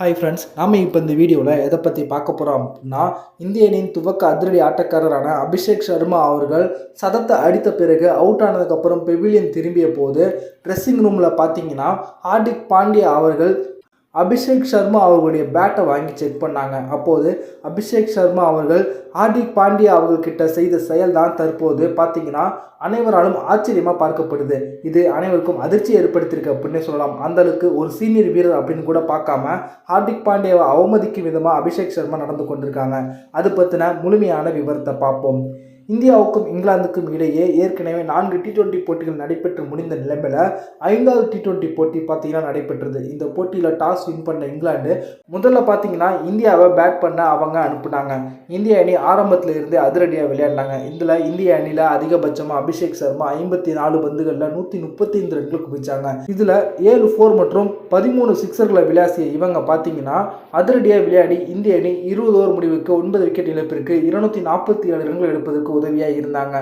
Hi friends நாம் இப்போ இந்த வீடியோவில் எதை பற்றி பார்க்க போகிறோம் அப்படின்னா இந்திய அணியின் துவக்க அதிரடி ஆட்டக்காரரான அபிஷேக் சர்மா அவர்கள் சதத்தை அடித்த பிறகு அவுட் ஆனதுக்கப்புறம் பெவிலியன் திரும்பிய போது ட்ரெஸ்ஸிங் ரூமில் பார்த்தீங்கன்னா ஹார்திக் பாண்டியா அவர்கள் அபிஷேக் சர்மா அவர்களுடைய பேட்டை வாங்கி செக் பண்ணாங்க. அப்போது அபிஷேக் சர்மா அவர்கள் ஹார்திக் பாண்டியா அவர்கள்கிட்ட செய்த செயல் தான் தற்போது பார்த்தீங்கன்னா அனைவராலும் ஆச்சரியமாக பார்க்கப்படுது. இது அனைவருக்கும் அதிர்ச்சி ஏற்படுத்தியிருக்கு அப்படின்னு சொல்லலாம். அந்தளவுக்கு ஒரு சீனியர் வீரர் அப்படின்னு கூட பார்க்காம ஹார்திக் பாண்டியாவை அவமதிக்கும் விதமாக அபிஷேக் சர்மா நடந்து கொண்டிருக்காங்க. அது பற்றின முழுமையான விவரத்தை பார்ப்போம். இந்தியாவுக்கும் இங்கிலாந்துக்கும் இடையே ஏற்கனவே நான்கு டி டுவெண்ட்டி போட்டிகள் நடைபெற்று முடிந்த நிலைமையில் ஐந்தாவது டி டுவெண்ட்டி போட்டி பார்த்தீங்கன்னா நடைபெற்றது. இந்த போட்டியில் டாஸ் வின் பண்ண இங்கிலாந்து முதல்ல பார்த்தீங்கன்னா இந்தியாவை பேட் பண்ண அவங்க அனுப்புனாங்க. இந்திய அணி ஆரம்பத்தில் இருந்தே அதிரடியாக விளையாடினாங்க. இதில் இந்திய அணியில் அதிகபட்சமாக அபிஷேக் சர்மா ஐம்பத்தி நாலு பந்துகளில் நூற்றி முப்பத்தி ஐந்து ரன்கள் குவிச்சாங்க. இதில் ஏழு ஃபோர் மற்றும் பதிமூணு சிக்ஸர்களை விளையாசிய இவங்க பார்த்தீங்கன்னா அதிரடியாக விளையாடி இந்திய அணி இருபது ஓவர் முடிவுக்கு ஒன்பது விக்கெட் இழப்பிற்கு இருநூற்றி நாற்பத்தி ஏழு ரன்கள் எடுப்பதற்கு உதவியாக இருந்தாங்க.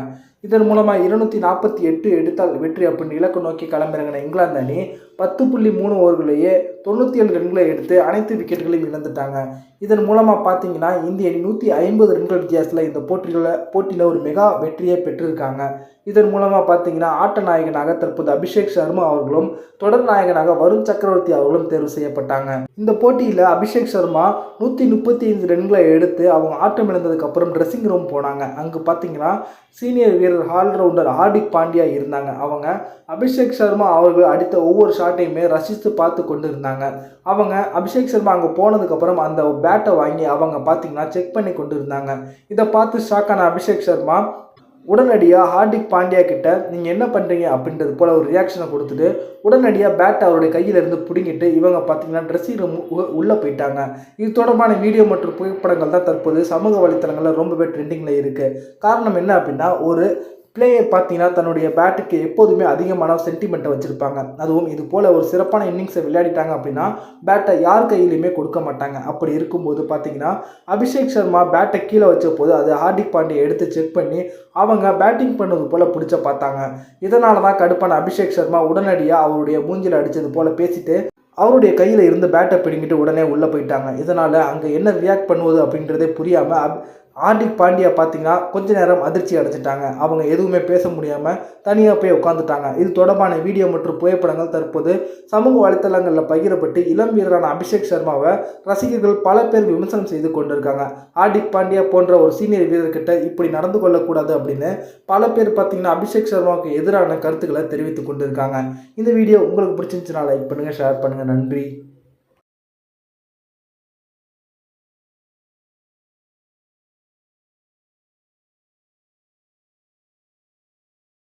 இதன் மூலமாக இருநூற்றி நாற்பத்தி எட்டு எடுத்தால் வெற்றி அப்படின்னு இலக்கு நோக்கி களமிறங்கின இங்கிலாந்து அணி பத்து புள்ளி மூணு ஓவர்களையே தொண்ணூற்றி ஏழு ரன்களை எடுத்து அனைத்து விக்கெட்டுகளையும் இழந்துட்டாங்க. இதன் மூலமாக பார்த்தீங்கன்னா இந்திய அணி நூற்றி ஐம்பது ரன்கள் வித்தியாசத்தில் இந்த போட்டிகளில் போட்டியில் ஒரு மெகா வெற்றியை பெற்றிருக்காங்க. இதன் மூலமாக பார்த்தீங்கன்னா ஆட்ட நாயகனாக தற்போது அபிஷேக் சர்மா அவர்களும் தொடர் நாயகனாக வருண் சக்கரவர்த்தி அவர்களும் தேர்வு செய்யப்பட்டாங்க. இந்த போட்டியில் அபிஷேக் சர்மா நூற்றி முப்பத்தி ஐந்து ரன்களை எடுத்து அவங்க ஆட்டம் இழந்ததுக்கப்புறம் ட்ரெஸ்ஸிங் ரூம் போனாங்க. அங்கே பார்த்தீங்கன்னா சீனியர் வீரர் ஆல்ரவுண்டர் ஹார்திக் பாண்டியா இருந்தாங்க. அவங்க அபிஷேக் சர்மா அவர்கள் அடித்த ஒவ்வொரு ஷாட்டையுமே ரசித்து பார்த்து கொண்டு இருந்தாங்க அவங்க அபிஷேக் சர்மா அங்கே போனதுக்கப்புறம் அந்த பேட்டை வாங்கி அவங்க பார்த்தீங்கன்னா செக் பண்ணி கொண்டு இருந்தாங்க இதை பார்த்து ஷாக்கான அபிஷேக் சர்மா உடனடியாக ஹார்திக் பாண்டியா கிட்ட நீங்கள் என்ன பண்ணுறீங்க அப்படின்றது போல் ஒரு ரியாக்ஷனை கொடுத்துட்டு உடனடியாக பேட் அவருடைய கையிலிருந்து பிடுங்கிட்டு இவங்க பார்த்தீங்கன்னா ட்ரெஸ்ஸிங் ரூம் உள்ளே போயிட்டாங்க. இது தொடர்பான வீடியோ மற்றும் புகைப்படங்கள் தான் தற்போது சமூக வலைத்தளங்களில் ரொம்பவே ட்ரெண்டிங்கில் இருக்குது காரணம் என்ன அப்படின்னா ஒரு பிளேயர் பார்த்தீங்கன்னா தன்னுடைய பேட்டுக்கு எப்போதுமே அதிகமான சென்டிமெண்ட்டை வச்சுருப்பாங்க. அதுவும் இது போல் ஒரு சிறப்பான இன்னிங்ஸை விளையாடிட்டாங்க அப்படின்னா பேட்டை யார் கையிலையுமே கொடுக்க மாட்டாங்க. அப்படி இருக்கும்போது பார்த்தீங்கன்னா அபிஷேக் சர்மா பேட்டை கீழே வச்ச போது அது ஹார்திக் பாண்டியை எடுத்து செக் பண்ணி அவங்க பேட்டிங் பண்ணது போல் பிடிச்ச பார்த்தாங்க. இதனால தான் கடுப்பான அபிஷேக் சர்மா உடனடியாக அவருடைய மூஞ்சில் அடித்தது போல் பேசிட்டு அவருடைய கையில் இருந்து பேட்டை பிடிங்கிட்டு உடனே உள்ளே போயிட்டாங்க. இதனால் அங்கே என்ன ரியாக்ட் பண்ணுவது அப்படின்றதே புரியாமல் ஆண்டிக் பாண்டியா பார்த்தீங்கன்னா கொஞ்ச நேரம் அதிர்ச்சி அடைச்சிட்டாங்க அவங்க எதுவுமே பேச முடியாமல் தனியாக போய் உட்காந்துட்டாங்க இது தொடர்பான வீடியோ மற்றும் புகைப்படங்கள் தற்போது சமூக வலைத்தளங்களில் பகிரப்பட்டு இளம் வீரரான அபிஷேக் சர்மாவை ரசிகர்கள் பல பேர் விமர்சனம் செய்து கொண்டிருக்காங்க. ஆர்டிக் பாண்டியா போன்ற ஒரு சீனியர் வீரர்கிட்ட இப்படி நடந்து கொள்ளக்கூடாது அப்படின்னு பல பேர் பார்த்தீங்கன்னா அபிஷேக் சர்மாவுக்கு எதிரான கருத்துக்களை தெரிவித்து கொண்டிருக்காங்க. இந்த வீடியோ உங்களுக்கு பிடிச்சிருந்துச்சுன்னா லைக் பண்ணுங்கள் ஷேர் பண்ணுங்கள் நன்றி.